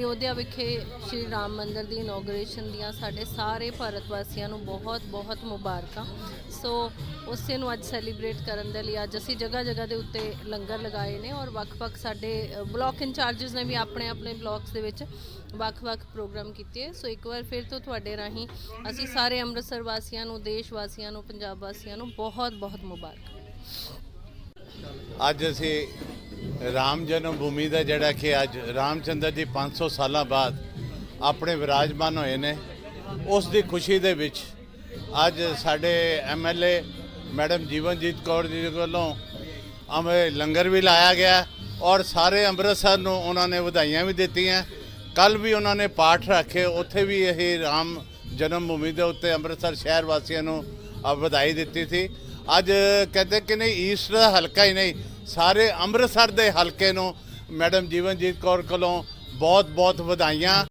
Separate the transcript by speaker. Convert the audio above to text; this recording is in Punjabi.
Speaker 1: ਅਯੋਧਿਆ ਵਿਖੇ ਸ਼੍ਰੀ ਰਾਮ ਮੰਦਰ ਦੀ ਇਨੋਗ੍ਰੇਸ਼ਨ ਦੀਆਂ ਸਾਡੇ ਸਾਰੇ ਭਾਰਤ ਵਾਸੀਆਂ ਨੂੰ ਬਹੁਤ ਬਹੁਤ ਮੁਬਾਰਕਾਂ। ਸੋ ਉਸੇ ਨੂੰ ਅੱਜ ਸੈਲੀਬ੍ਰੇਟ ਕਰਨ ਦੇ ਲਈ ਅੱਜ ਅਸੀਂ ਜਗ੍ਹਾ ਜਗ੍ਹਾ ਦੇ ਉੱਤੇ ਲੰਗਰ ਲਗਾਏ ਨੇ ਔਰ ਵੱਖ-ਵੱਖ ਸਾਡੇ ਬਲਾਕ ਇੰਚਾਰजेस ਨੇ ਵੀ ਆਪਣੇ ਆਪਣੇ ਬਲਾਕਸ ਦੇ ਵਿੱਚ ਵੱਖ-ਵੱਖ ਪ੍ਰੋਗਰਾਮ ਕੀਤੇ ਸੋ ਇੱਕ ਵਾਰ ਫਿਰ ਤੋਂ ਤੁਹਾਡੇ ਰਾਹੀਂ ਅਸੀਂ ਸਾਰੇ ਅੰਮ੍ਰਿਤਸਰ ਵਾਸੀਆਂ ਨੂੰ, ਦੇਸ਼ ਵਾਸੀਆਂ ਨੂੰ, ਪੰਜਾਬ ਵਾਸੀਆਂ ਨੂੰ ਬਹੁਤ-ਬਹੁਤ ਮੁਬਾਰਕ।
Speaker 2: ਅੱਜ ਅਸੀਂ ਰਾਮ ਜਨਮ ਭੂਮੀ ਦਾ ਜਿਹੜਾ ਕਿ ਅੱਜ ਰਾਮਚੰਦਰ ਜੀ 500 ਸਾਲਾਂ ਬਾਅਦ ਆਪਣੇ ਵਿਰਾਜਮਾਨ ਹੋਏ ਨੇ। ਉਸ ਦੀ ਖੁਸ਼ੀ ਦੇ ਵਿੱਚ ਅੱਜ ਸਾਡੇ ਐਮਐਲਏ ਮੈਡਮ ਜੀਵਨਜੀਤ ਕੌਰ ਜੀ ਵੱਲੋਂ ਅਮੇ ਲੰਗਰ ਵੀ ਲਾਇਆ ਗਿਆ ਔਰ ਸਾਰੇ ਅੰਮ੍ਰਿਤਸਰ ਨੂੰ ਉਹਨਾਂ ਨੇ ਵਧਾਈਆਂ ਵੀ ਦਿੱਤੀਆਂ। ਕੱਲ ਵੀ ਉਹਨਾਂ ਨੇ ਪਾਠ ਰੱਖੇ, ਉੱਥੇ ਵੀ ਇਹ ਰਾਮ ਜਨਮ ਭੂਮੀ ਦੇ ਉੱਤੇ ਅੰਮ੍ਰਿਤਸਰ ਸ਼ਹਿਰ ਵਾਸੀਆਂ ਨੂੰ ਵਧਾਈ ਦਿੱਤੀ ਸੀ। ਅੱਜ ਕਹਿੰਦੇ ਕਿ ਨਹੀਂ ਈਸਟ ਦਾ ਹਲਕਾ ਹੀ ਨਹੀਂ, ਸਾਰੇ ਅੰਮ੍ਰਿਤਸਰ ਦੇ ਹਲਕੇ ਨੂੰ ਮੈਡਮ ਜੀਵਨਜੀਤ ਕੌਰ ਕੋਲੋਂ ਬਹੁਤ ਬਹੁਤ ਵਧਾਈਆਂ।